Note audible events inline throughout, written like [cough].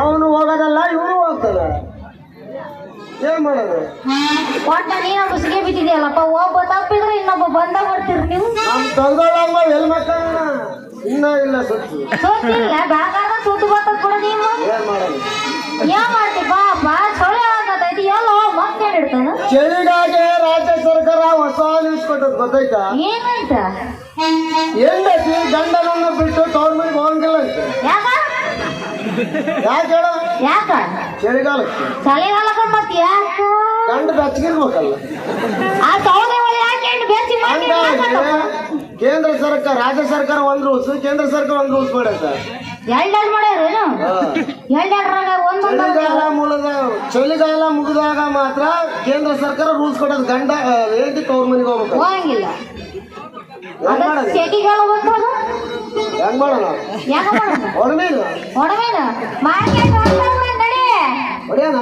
ಅವನು ಹೋಗೋದಲ್ಲ ಇವನು ಹೋಗ್ತಾನೆ. ಏನ್ ಮಾಡೋದು? ಒಟ್ಟ ನೀನು ಬಸ್ಗೆ ಬಿದ್ದಿದೆಯಲ್ಲಪ್ಪ? ಒಬ್ಬ ತಪ್ಪಿದ್ರೆ ಇನ್ನೊಬ್ಬ ಬಂದ ಬರ್ತೀರಿ ನೀವು? ನಮ್ ತೆಗ್ದೋಳಮ್ಮ ಎಲ್ ಮಕ್ಕಳನ್ನ ಇನ್ನ ಇಲ್ಲ ಸುತ್ತಿ. ಸೋತಿಲ್ಲ ಬೇಕಾದ ಸುತ್ತು ಬರ್ತದ ಕೂಡ ನೀವು ಏನ್ ಮಾಡೋದು? ಏನ್ ಮಾಡ್ತಿ? ಬಾ ಚಳಿ ಆಗತೈತಿ ಎಲ್ಲ ಮತ್ತೆ ಇಡ್ತಾನ? ಚಳಿಗಾಗೆ ರಾಜ್ಯ ಸರ್ಕಾರ ಹೊಸ ನ್ಯೂಸ್ ಕೊಟ್ಟದ್ ಗೊತ್ತಾಯ್ತಾ? ಏನಾಯ್ತ? ಹೆಂಡತಿ ಗಂಡನನ್ನು ಬಿಟ್ಟು ಗೌರ್ಮೆಂಟ್ ಯಾಕ ಯಾಕೆ ಹೇಳ? ಯಾಕ? ಚಳಿಗಾಲಕ್ಕೆ. ಚಳಿಗಾಲಕ್ಕ ಮತ್ ಯಾಕ? ಗಂಡ ಬೆಚ್ಚಗಿರ್ಬೇಕಲ್ಲ ಆ ಯಾಕೆ ಹೆಣ್ಣು ಬೆಚ್ಚಿ ಕೇಂದ್ರ ಸರ್ಕಾರ ರಾಜ್ಯ ಸರ್ಕಾರ ಒಂದ್ ರೂಲ್ಸ್ ಕೇಂದ್ರ ಸರ್ಕಾರ ಒಂದ್ ರೂಲ್ಸ್ ಸರ್ ಎರಡೆರಡು ಮಾಡ್ಯಾರೇನು ಹಾ. ಎರಡೆರಡ್ರಾಗ ಒಂದೊಂದು ಚಳಿಗಾಲ ಮುಗಿದ ಚಳಿಗಾಲ ಮುಗಿದಾಗ ಮಾತ್ರ ಕೇಂದ್ರ ಸರ್ಕಾರ ರೂಲ್ಸ್ ಕೊಡೋದು ಗಂಡ ಹೆಂಡತಿ ತವ್ರ ಮನೆಗೆ ಹೋಗ್ಬೇಕು. ಹೋಗಂಗಿಲ್ಲ. ಬಂದಾಗ ಹೆಂಗ್ ಮಾಡೋಣ? ಮಾರ್ಕೆಟ್ ನಡಿ. ಹೊಡಿಯೋಣ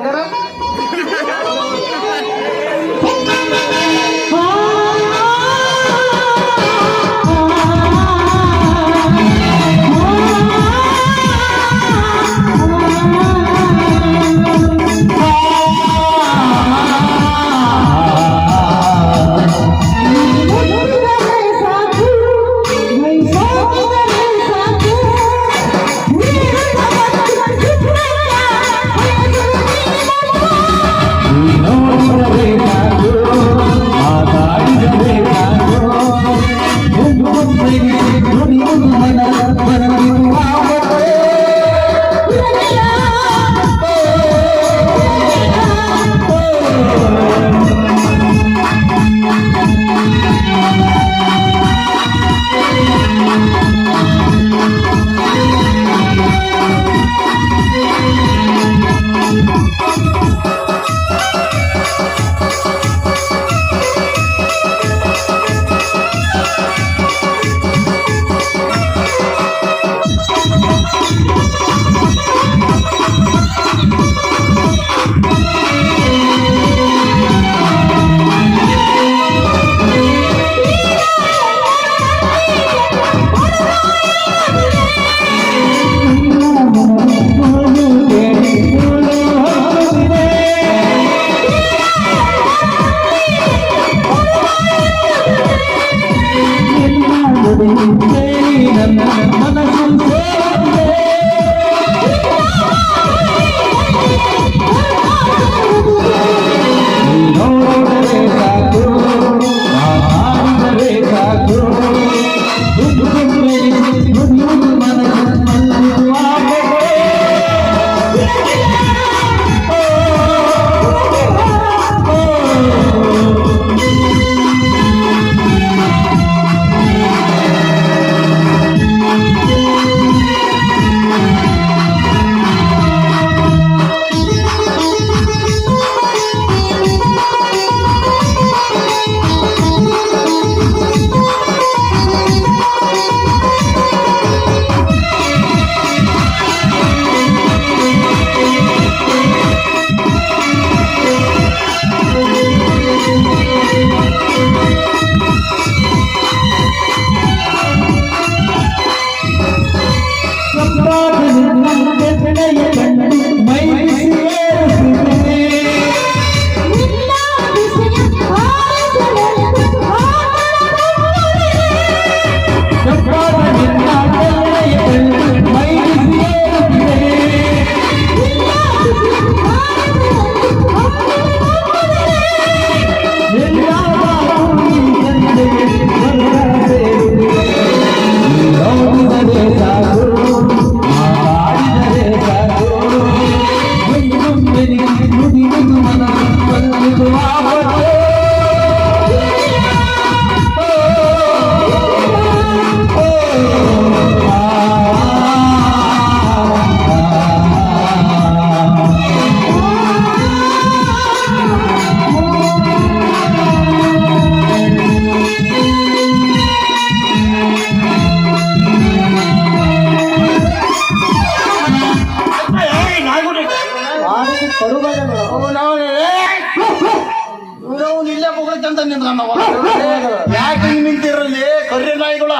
ಯಾಕೆ ಹಿಂಗ್ ನಿಂತಿರಲಿ? ಕರ್ರಿ ನಾಯಿಗಳ.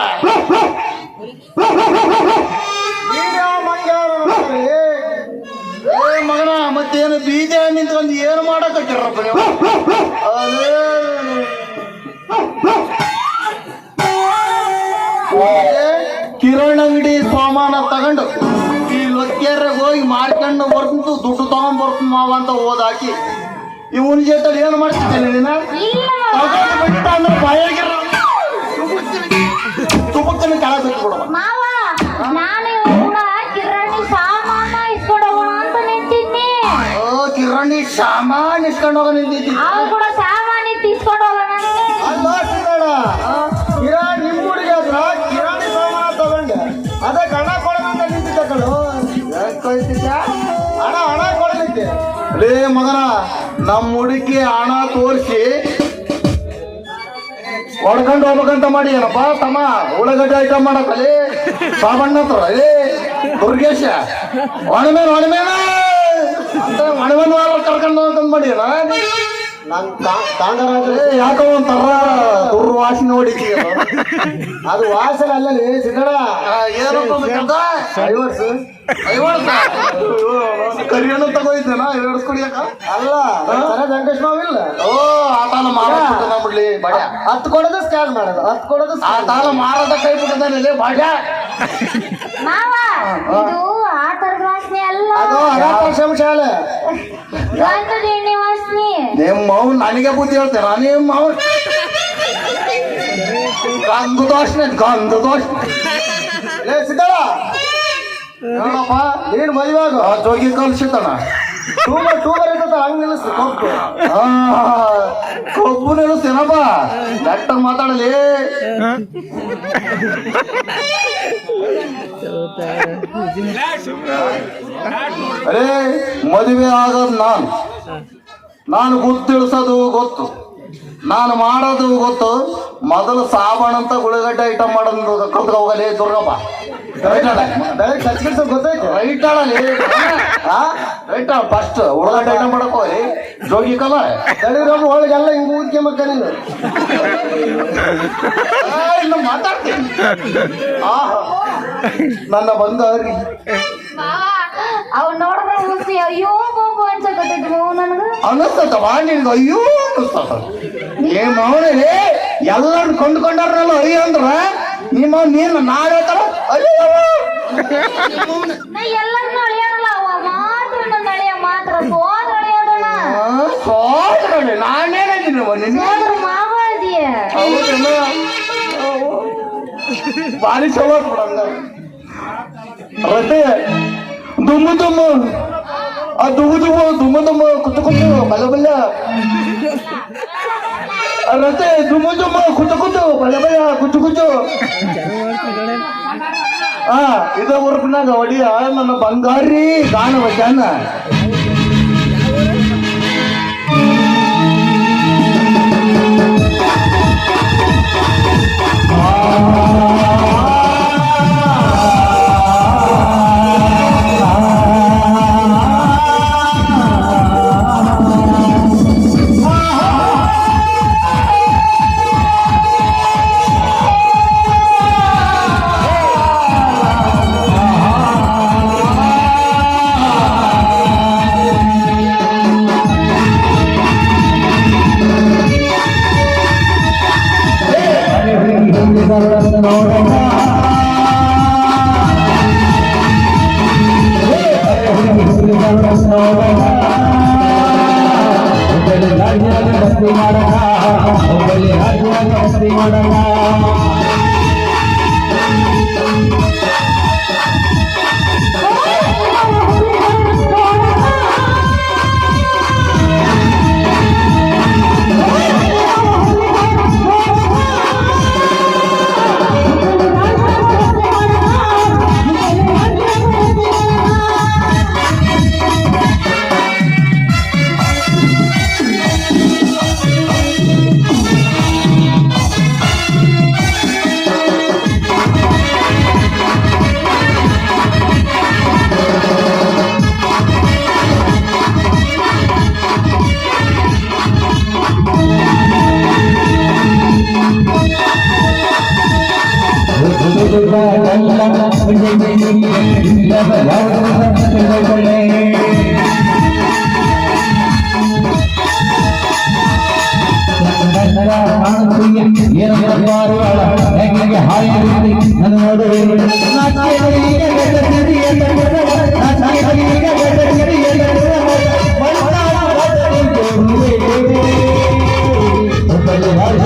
ಮಗನ, ಮತ್ತೇನು ಬೀಜ ನಿಂತ್ಕೊಂಡು ಏನು ಮಾಡಕತ್ತಿರಪ್ಪ ನೀವು ಅದೇ, ಕಿರಣ್ ಅಂಗಡಿ ಸಾಮಾನ ತಗೊಂಡು ಈ ಲೊಕ್ಕೇರ್ಯಾಗ ಹೋಗಿ ಮಾರ್ಕೊಂಡು ಬರ್ತು ದುಡ್ಡು ತಗೊಂಡ್ ಬರ್ತು ಮಾವ ಅಂತ ಓದಾಕಿ ಇವನ್ ಜೊತೆ ಏನು ಮಾಡ್ತಿದ್ದೇನೆ ನೀನ? ಅಂದ್ರೆ ಬಾಯಾಗಿ ಕಾಲ ಬಿಟ್ಟು ಬಿಡುವ ಮಾವ ನಾನು ಕೂಡ ಕಿರಾಣಿ ಸಾಮಾನ ಇಸ್ಕೊಂಡು ಹೋಗೋಣ ಅಂತ ನಿಂತಿದ್ನಿ. ಓ ಕಿರಣಿ ಸಾಮಾನ್ ಇಸ್ಕೊಂಡು ಹೋಗ ನಿಂತಿದ್ದಿ. ಅವು ಕೂಡ ಸಾಮಾನು ಇತ್ತು ಇಸ್ಕೊಂಡು ಹೋಗೋಣ ಅಂತ. ಅಲ್ಲ ಸಿಗೋಣ ಕಿರಾಣಿ ನಿಮ್ಮ ಹುಡುಗಿ ಹತ್ರ ಕಿರಾಣಿ ಸಾಮಾನ ತಗೊಂಡೆ. ಅದಕ್ಕೆ ಹಣ ಕೊಡೋಣ ನಿಂತಿದ್ದ ಕಳು ಯಾಕ್? ಹಣ ಹಣ ಕೊಡಲಿಕ್ಕೆ. ಮಗನ. ನಮ್ಮ ಹುಡುಗಿ ಹಣ ತೋರಿಸಿ. ಹೊಡ್ಕೊಂಡು ಹೋಗ್ಬೇಕಂತ ಮಾಡಿ, ಏನಪ್ಪ ತಮ್ಮ? ಉಳ್ಳಾಗಡ್ಡೆ ಐಟಮ್ ಮಾಡಕ್ಕಲ್ಲಿ? ಸಾಬಣ್ಣ ಹತ್ರ ದುರ್ಗೇಶ. ಒಣಮೇನ ಒಣಮೇನ? ಅಂತ ಒಣಮೇನ ಕರ್ಕೊಂಡು ಹೋಗ್ಬೇಕಂತ ಮಾಡಿ ನನ್ ತಾಂಗರಾಜ್ ಯಾಕೋ ಒಂಥರ ದುರ್ವಾಸನೆ ಹೊಡಿತೀಯ [laughs] ಅದು ವಾಸನೆ ಅಲ್ಲ ಐವರ್ಸ್ ಕರಿಯನ್ನು ತಗೋಯ್ತೇನ ಐವರ್ಸ್ ಕುಡಿಯಕ ಅಲ್ಲ ವೆಂಕಟೇಶ್ ಮಾವಿಲ್ಲ ಓ ಬಿಡ್ಲಿ ಹತ್ತು ಕೊಡೋದು ಸ್ಕ್ಯಾನ್ ಮಾಡೋದು ಹತ್ತು ಕೊಡೋದು ಆ ತಾಲ ಮಾರದ ಕೈ ಬಿಟ್ಟಿದ್ದಾನೆ ಬಾಡ್ಯಾ. ಮಾವ ಇದು ಆಟದ ವಾಸನೆ ಅಲ್ಲ. ಅದು ಅನಾಥ ಶಾಲೆ. ನಿಮ್ಮ ಮಾವು ನನಗೆ ಬುದ್ಧಿ ಹೇಳ್ತೇನೆ ನಿಮ್ಮ ಮಾವು ಗಂಧ ದೋಷ ಗಂಧ ದೋಷ ಏ ಸಿದ್ದಳ ಹೇಳಪ್ಪ ನೀನ್ ಮದುವಾಗ ಜೋಗಿ ಕಲ್ಸಿದ್ದಣ ಟೂಬರ್ ಟೂಬರ್ ಇರ್ತದ ಹಂಗ ನಿಲ್ಲಿಸ್ತು ಕೊಬ್ಬು ಕೊಬ್ಬು ನಿಲ್ಲಿಸ್ತೇನಪ್ಪ. ನೆಟ್ಟ ಮಾತಾಡಲಿ. ಅರೇ ಮದುವೆ ಆಗೋದು ನಾನು. ನಾನು ಗೊತ್ತಿಳಿಸೋದು ಗೊತ್ತು. ನಾನು ಮಾಡೋದು ಗೊತ್ತು. ಮೊದಲು ಸಾಬಾನ್ ಅಂತ ಗುಳಿಗಡ್ಡೆ ಐಟಮ್ ಮಾಡೋದು ಕಲ್ತ್ಕ ಹೋಗಲಿ ದುರ್ಗಪ್ಪ. ರೈಟ್ ಬೆಳಗ್ಗೆ ಕಚ್ಕಿಡ್ಸೋದು ಗೊತ್ತೈತೆ ರೈಟ್ ಅಲ್ಲಲ್ಲಿ ರೈಟ್ ಫಸ್ಟ್ ಉಳ್ಳಾಗಡ್ಡೆ ಐಟಮ್ ಮಾಡಕ್ ಹೋಗಿ ಜೋಗಿ ಕಲ ತಡಿದ್ರಮ್ಮ ಒಳಗೆಲ್ಲ ಹಿಂಗ್ ಊದ್ಕೊಂಬಕ್ಕ ನೀನು ಇನ್ನು ಮಾತಾಡ್ತೀನಿ. ಆಹಾ ನನ್ನ ಬಂಗಾರಿ ಮಾವ ಅವ್ ನೋಡಿದ್ರೆ ಮುಸಿ ಅಯ್ಯೋ ಮಾವು ನನಗ? ಅಯ್ಯೋ ಅನ್ನಿಸ್ತದ ಏ ಮೌನೇ ಎಲ್ಲರೂ ಕೊಂಡ್ಕೊಂಡಾರಲ್ಲ ಅಯ್ಯೋ ಅಂದ್ರ? ನಿಮ್ಮ ನೀನು ನಾಳೆ ತರ ಅಯ್ಯೋ. ಬಾರಿ ಸೋದರಳೆ ನಿನ್ನ ಚಲೋ ಬಿಡಂಗ ರತೆ ದುಮ್ಮು ದುಮ್ಮು ಆ ದುಗು ದುಗು ದುಮ ದುಮ ಕುತು ಕುತು ಬಲ ಬಲ ರತೆ ದುಮ ದುಮ ಕುತು ಕುತು ಬಲ ಬಲ ಕುತು ಕುತು ಆ ಇದ ವರ್ಕ್ನಾಗ ಒಡಿಯ ನನ್ನ ಬಂಗಾರಿ ಗಾನವ ಜಾನ Ah മടങ്ങാം. ಹೆಂಗೆ ಹಾಯಲ್ಲಿ ನನ್ನ ನೋಡುವೆ ಒಬ್ಬರು